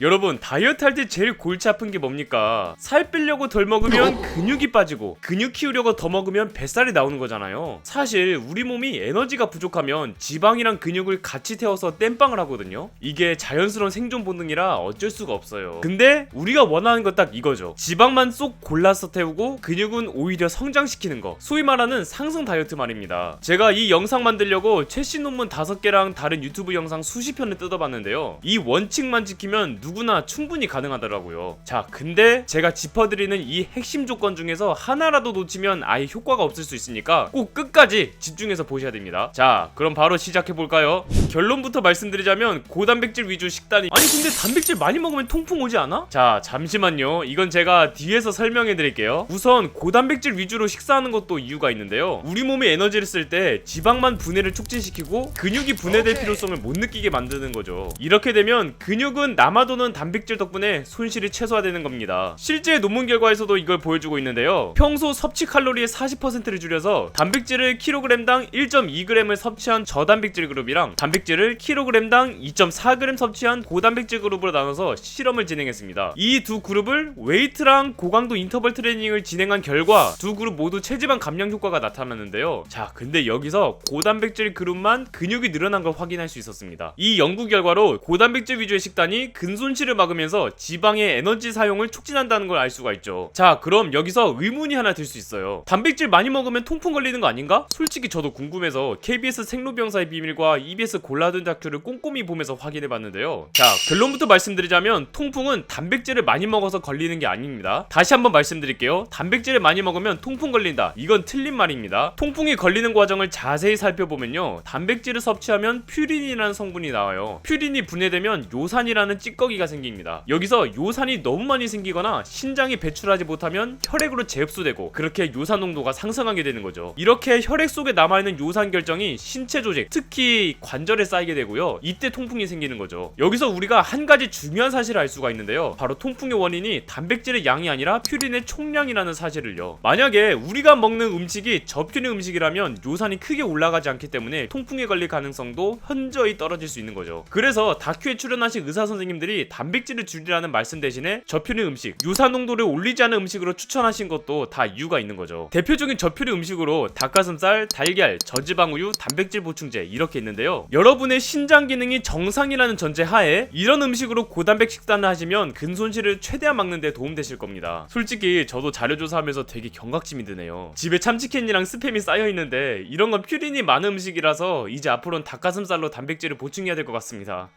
여러분 다이어트 할 때 제일 골치 아픈 게 뭡니까? 살 빼려고 덜 먹으면 근육이 빠지고 근육 키우려고 더 먹으면 뱃살이 나오는 거잖아요. 사실 우리 몸이 에너지가 부족하면 지방이랑 근육을 같이 태워서 땜빵을 하거든요. 이게 자연스러운 생존 본능이라 어쩔 수가 없어요. 근데 우리가 원하는 건 딱 이거죠. 지방만 쏙 골라서 태우고 근육은 오히려 성장시키는 거. 소위 말하는 상승 다이어트 말입니다. 제가 이 영상 만들려고 최신 논문 5개랑 다른 유튜브 영상 수십 편을 뜯어봤는데요. 이 원칙만 지키면 누 구나 충분히 가능하더라고요. 자, 근데 제가 짚어드리는 이 핵심 조건 중에서 하나라도 놓치면 아예 효과가 없을 수 있으니까 꼭 끝까지 집중해서 보셔야 됩니다. 자, 그럼 바로 시작해 볼까요? 결론부터 말씀드리자면 고단백질 위주 식단이 아니 근데 단백질 많이 먹으면 통풍 오지 않아? 자, 잠시만요. 이건 제가 뒤에서 설명해 드릴게요. 우선 고단백질 위주로 식사하는 것도 이유가 있는데요. 우리 몸이 에너지를 쓸 때 지방만 분해를 촉진시키고 근육이 분해될 필요성을 못 느끼게 만드는 거죠. 이렇게 되면 근육은 남아도는 단백질 덕분에 손실이 최소화되는 겁니다. 실제 논문 결과에서도 이걸 보여주고 있는데요. 평소 섭취 칼로리의 40%를 줄여서 단백질을 킬로그램당 1.2g을 섭취한 저단백질 그룹이랑 단백질을 킬로그램당 2.4g 섭취한 고단백질 그룹으로 나눠서 실험을 진행했습니다. 이 두 그룹을 웨이트랑 고강도 인터벌 트레이닝을 진행한 결과 두 그룹 모두 체지방 감량 효과가 나타났는데요. 자, 근데 여기서 고단백질 그룹만 근육이 늘어난 걸 확인할 수 있었습니다. 이 연구 결과로 고단백질 위주의 식단이 근 손실을 막으면서 지방의 에너지 사용을 촉진한다는 걸 알 수가 있죠. 자, 그럼 여기서 의문이 하나 들 수 있어요. 단백질 많이 먹으면 통풍 걸리는 거 아닌가? 솔직히 저도 궁금해서 KBS 생로병사의 비밀과 EBS 골라든 다큐를 꼼꼼히 보면서 확인해 봤는데요. 자, 결론부터 말씀드리자면 통풍은 단백질을 많이 먹어서 걸리는 게 아닙니다. 다시 한번 말씀드릴게요. 단백질을 많이 먹으면 통풍 걸린다. 이건 틀린 말입니다. 통풍이 걸리는 과정을 자세히 살펴보면요. 단백질을 섭취하면 퓨린이라는 성분이 나와요. 퓨린이 분해되면 요산이라는 찌꺼기 가 생깁니다. 여기서 요산이 너무 많이 생기거나 신장이 배출하지 못하면 혈액으로 재흡수되고 그렇게 요산 농도가 상승하게 되는 거죠. 이렇게 혈액 속에 남아있는 요산 결정이 신체 조직, 특히 관절에 쌓이게 되고요. 이때 통풍이 생기는 거죠. 여기서 우리가 한 가지 중요한 사실을 알 수가 있는데요. 바로 통풍의 원인이 단백질의 양이 아니라 퓨린의 총량이라는 사실을요. 만약에 우리가 먹는 음식이 저퓨린 음식이라면 요산이 크게 올라가지 않기 때문에 통풍에 걸릴 가능성도 현저히 떨어질 수 있는 거죠. 그래서 다큐에 출연하신 의사 선생님들이 단백질을 줄이라는 말씀 대신에 저퓨린 음식, 요산 농도를 올리지 않은 음식으로 추천하신 것도 다 이유가 있는 거죠. 대표적인 저퓨린 음식으로 닭가슴살, 달걀, 저지방 우유, 단백질 보충제 이렇게 있는데요. 여러분의 신장 기능이 정상이라는 전제 하에 이런 음식으로 고단백 식단을 하시면 근 손실을 최대한 막는 데 도움되실 겁니다. 솔직히 저도 자료 조사하면서 되게 경각심이 드네요. 집에 참치캔이랑 스팸이 쌓여 있는데 이런 건 퓨린이 많은 음식이라서 이제 앞으로는 닭가슴살로 단백질을 보충해야 될 것 같습니다.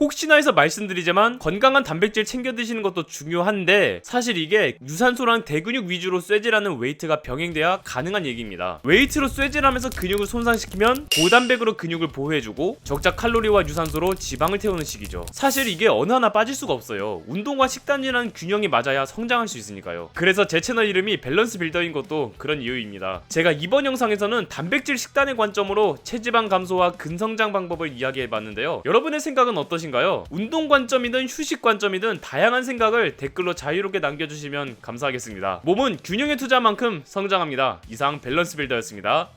혹시나 해서 말씀드리지만 건강한 단백질 챙겨 드시는 것도 중요한데 사실 이게 유산소랑 대근육 위주로 쇠질하는 웨이트가 병행돼야 가능한 얘기입니다. 웨이트로 쇠질하면서 근육을 손상시키면 고단백으로 근육을 보호해주고 적자 칼로리와 유산소로 지방을 태우는 식이죠. 사실 이게 어느 하나 빠질 수가 없어요. 운동과 식단이라는 균형이 맞아야 성장할 수 있으니까요. 그래서 제 채널 이름이 밸런스 빌더인 것도 그런 이유입니다. 제가 이번 영상에서는 단백질 식단의 관점으로 체지방 감소와 근성장 방법을 이야기해봤는데요. 여러분의 생각은 어떠신 가요? 운동 관점이든 휴식 관점이든 다양한 생각을 댓글로 자유롭게 남겨주시면 감사하겠습니다. 몸은 균형의 투자만큼 성장합니다. 이상 밸런스 빌더였습니다.